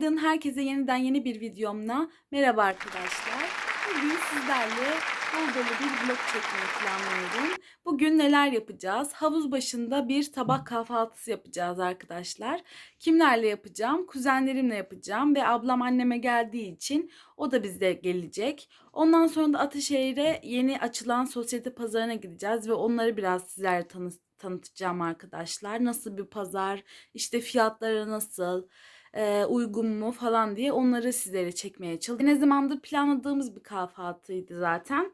Bugün herkese yeniden yeni bir videomla merhaba arkadaşlar. Bugün sizlerle dolu bir vlog çekmeyi planlıyorum. Bugün neler yapacağız? Havuz başında bir sabah kahvaltısı yapacağız arkadaşlar. Kimlerle yapacağım? Kuzenlerimle yapacağım ve ablam anneme geldiği için o da bizde gelecek. Ondan sonra da Ataşehir'e yeni açılan sosyete pazarına gideceğiz ve onları biraz sizlerle tanı tanıtacağım arkadaşlar. Nasıl bir pazar, işte fiyatları nasıl, e, uygun mu falan diye onları sizlere çekmeye çalıştım. Ne zamandır planladığımız bir kahvaltıydı zaten.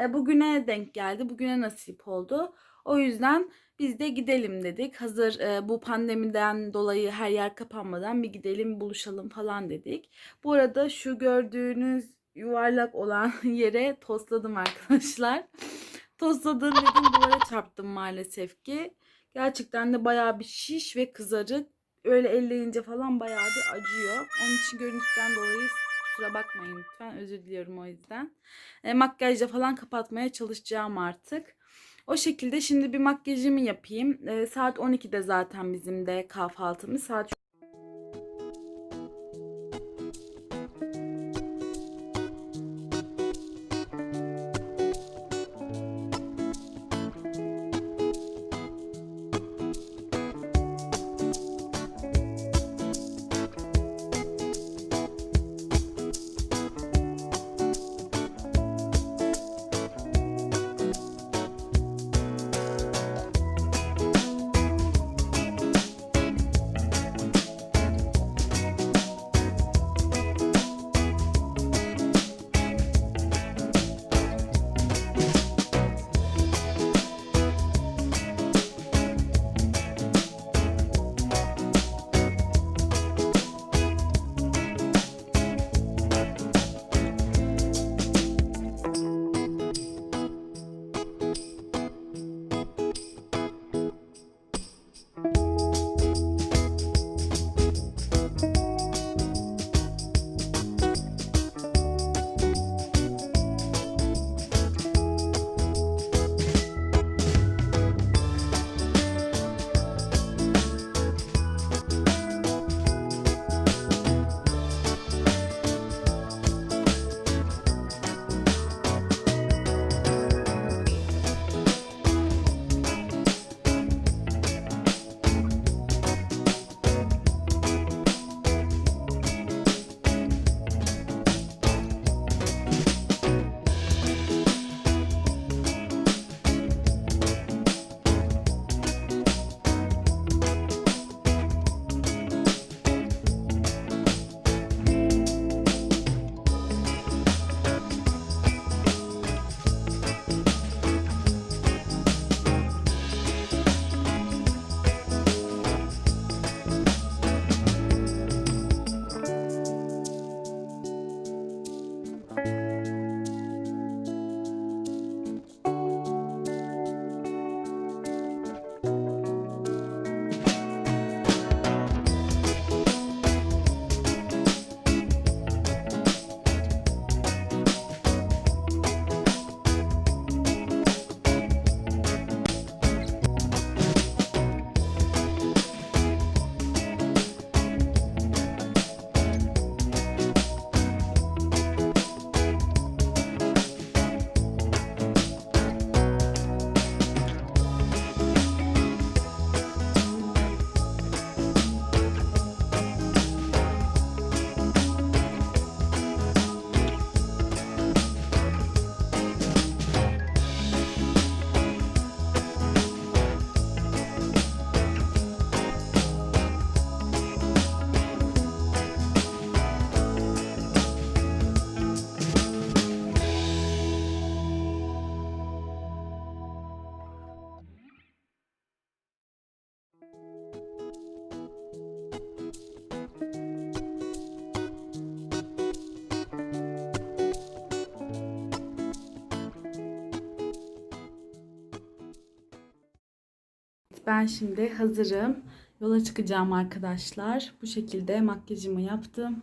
E, bugüne denk geldi, bugüne nasip oldu. O yüzden biz de gidelim dedik. Hazır e, bu pandemiden dolayı her yer kapanmadan bir gidelim buluşalım falan dedik. Bu arada şu gördüğünüz yuvarlak olan yere tosladım arkadaşlar. Tosladım dedim duvara çarptım maalesef ki. Gerçekten de bayağı bir şiş ve kızarık. Öyle elleyince falan bayağı bir acıyor. Onun için görüntüden dolayı kusura bakmayın lütfen. Özür diliyorum o yüzden. E, makyajla falan kapatmaya çalışacağım artık. O şekilde şimdi bir makyajımı yapayım. E, saat 12'de zaten bizim de kahvaltımız. Saat Ben şimdi hazırım. Yola çıkacağım arkadaşlar. Bu şekilde makyajımı yaptım.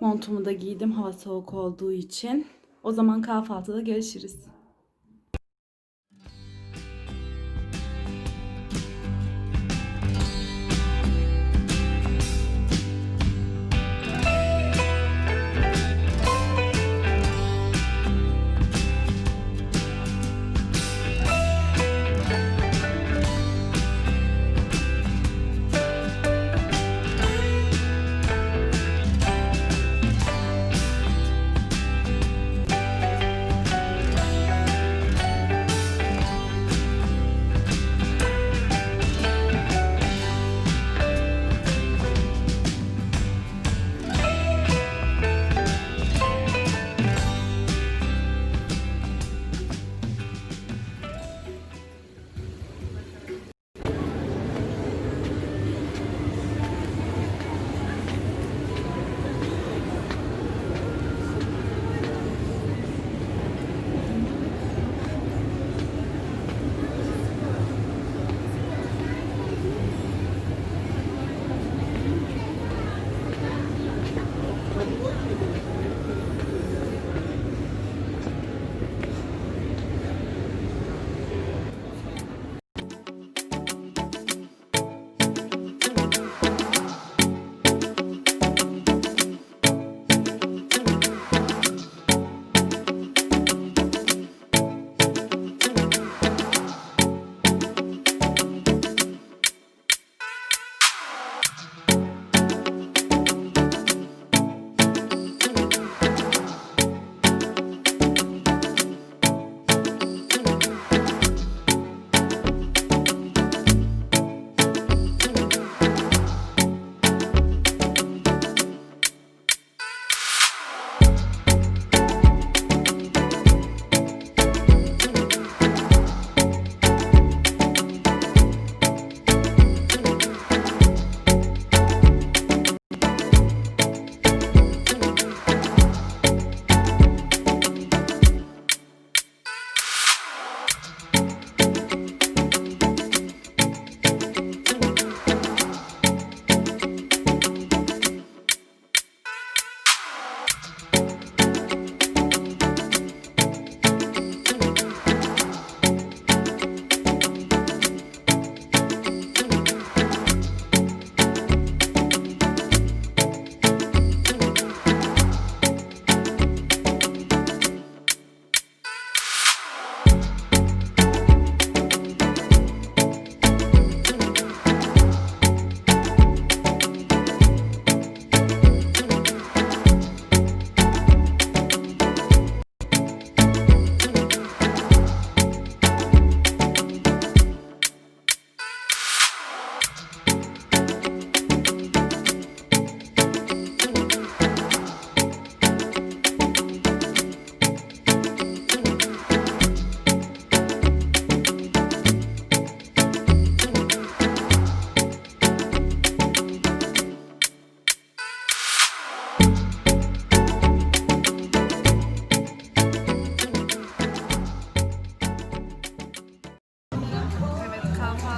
Montumu da giydim hava soğuk olduğu için. O zaman kahvaltıda görüşürüz.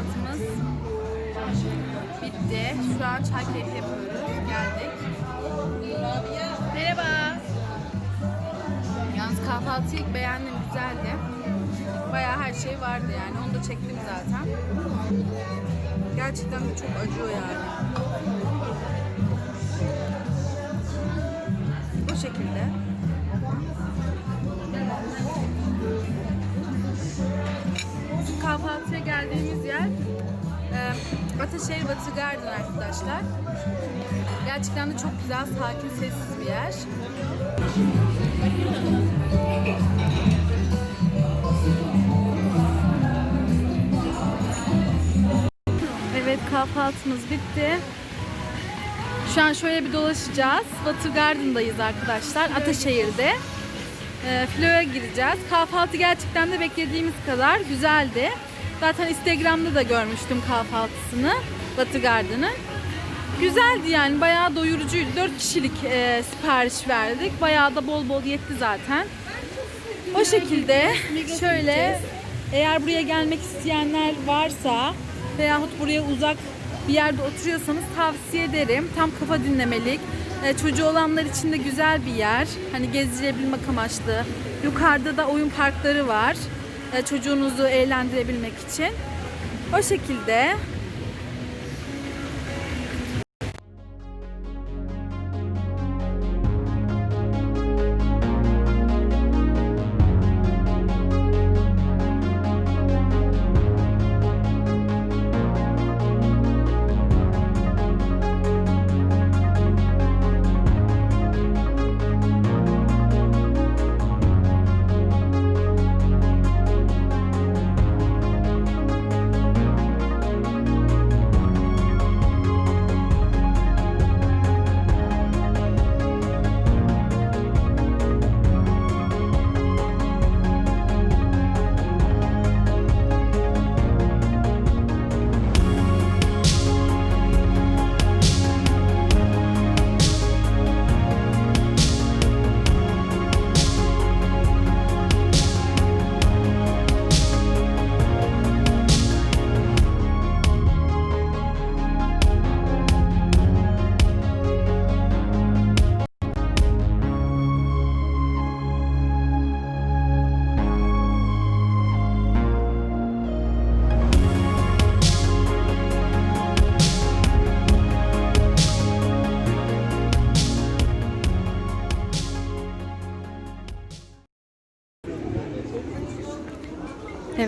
kahvaltımız bitti. Şu an çay keyfi yapıyoruz. Geldik. Merhaba. Yalnız kahvaltıyı ilk beğendim. Güzeldi. Baya her şey vardı yani. Onu da çektim zaten. Gerçekten çok acıyor yani. Bu şekilde. kahvaltıya geldiğimiz yer Ataşehir Batı Garden arkadaşlar. Gerçekten de çok güzel, sakin, sessiz bir yer. Evet kahvaltımız bitti. Şu an şöyle bir dolaşacağız. Batı Garden'dayız arkadaşlar. Ataşehir'de. E, Flo'ya gireceğiz. Kahvaltı gerçekten de beklediğimiz kadar güzeldi. Zaten Instagram'da da görmüştüm kahvaltısını. Batı Garden'ı. Güzeldi yani bayağı doyurucuydu. 4 kişilik e, sipariş verdik. Bayağı da bol bol yetti zaten. O şekilde şöyle eğer buraya gelmek isteyenler varsa veyahut buraya uzak bir yerde oturuyorsanız tavsiye ederim. Tam kafa dinlemelik. E, çocuğu olanlar için de güzel bir yer. Hani gezilebilmek amaçlı. Yukarıda da oyun parkları var. E, çocuğunuzu eğlendirebilmek için. O şekilde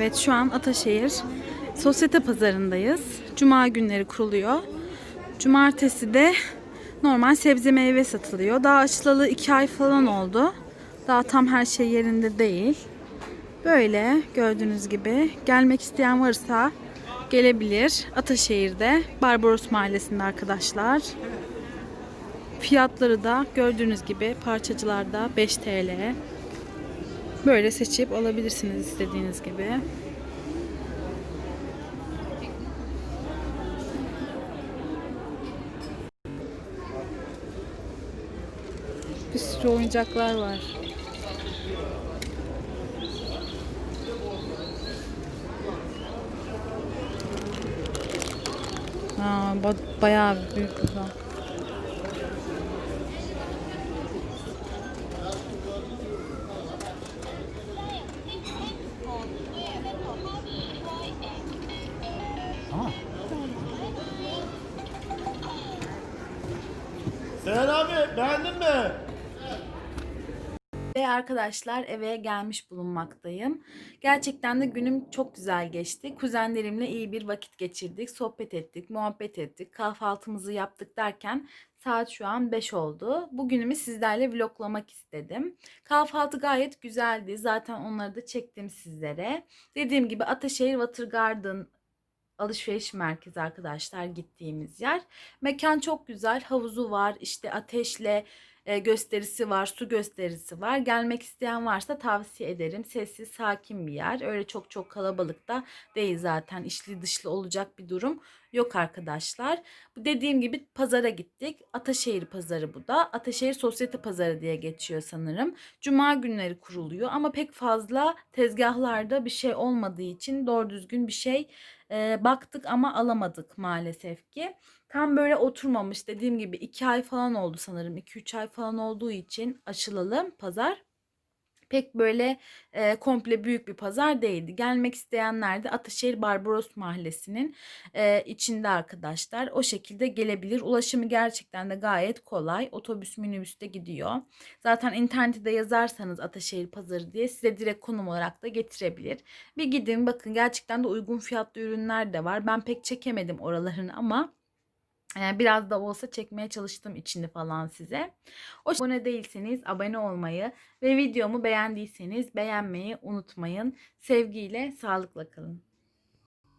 Evet şu an Ataşehir Sosyete Pazarındayız. Cuma günleri kuruluyor. Cumartesi de normal sebze meyve satılıyor. Daha açılalı iki ay falan oldu. Daha tam her şey yerinde değil. Böyle gördüğünüz gibi gelmek isteyen varsa gelebilir. Ataşehir'de Barbaros Mahallesi'nde arkadaşlar. Fiyatları da gördüğünüz gibi parçacılarda 5 TL. Böyle seçip alabilirsiniz istediğiniz gibi. Bir sürü oyuncaklar var. Ba- bayağı büyük uzak. Seyhan abi beğendin mi? Ve arkadaşlar eve gelmiş bulunmaktayım. Gerçekten de günüm çok güzel geçti. Kuzenlerimle iyi bir vakit geçirdik. Sohbet ettik, muhabbet ettik, kahvaltımızı yaptık derken saat şu an 5 oldu. Bugünümü sizlerle vloglamak istedim. Kahvaltı gayet güzeldi. Zaten onları da çektim sizlere. Dediğim gibi Ataşehir Water Garden alışveriş merkezi arkadaşlar gittiğimiz yer. Mekan çok güzel. Havuzu var. işte ateşle e, gösterisi var, su gösterisi var. Gelmek isteyen varsa tavsiye ederim. Sessiz, sakin bir yer. Öyle çok çok kalabalık da değil zaten. İşli dışlı olacak bir durum yok arkadaşlar. Dediğim gibi pazara gittik. Ataşehir pazarı bu da. Ataşehir Sosyete Pazarı diye geçiyor sanırım. Cuma günleri kuruluyor ama pek fazla tezgahlarda bir şey olmadığı için doğru düzgün bir şey e, baktık ama alamadık maalesef ki. Tam böyle oturmamış dediğim gibi 2 ay falan oldu sanırım 2-3 ay falan olduğu için açılalı pazar. pek böyle e, komple büyük bir pazar değildi. Gelmek isteyenler de Ataşehir Barbaros Mahallesi'nin e, içinde arkadaşlar. O şekilde gelebilir. Ulaşımı gerçekten de gayet kolay. Otobüs minibüste gidiyor. Zaten internette de yazarsanız Ataşehir Pazarı diye size direkt konum olarak da getirebilir. Bir gidin bakın gerçekten de uygun fiyatlı ürünler de var. Ben pek çekemedim oralarını ama biraz da olsa çekmeye çalıştım içini falan size. O abone değilseniz abone olmayı ve videomu beğendiyseniz beğenmeyi unutmayın. Sevgiyle, sağlıkla kalın.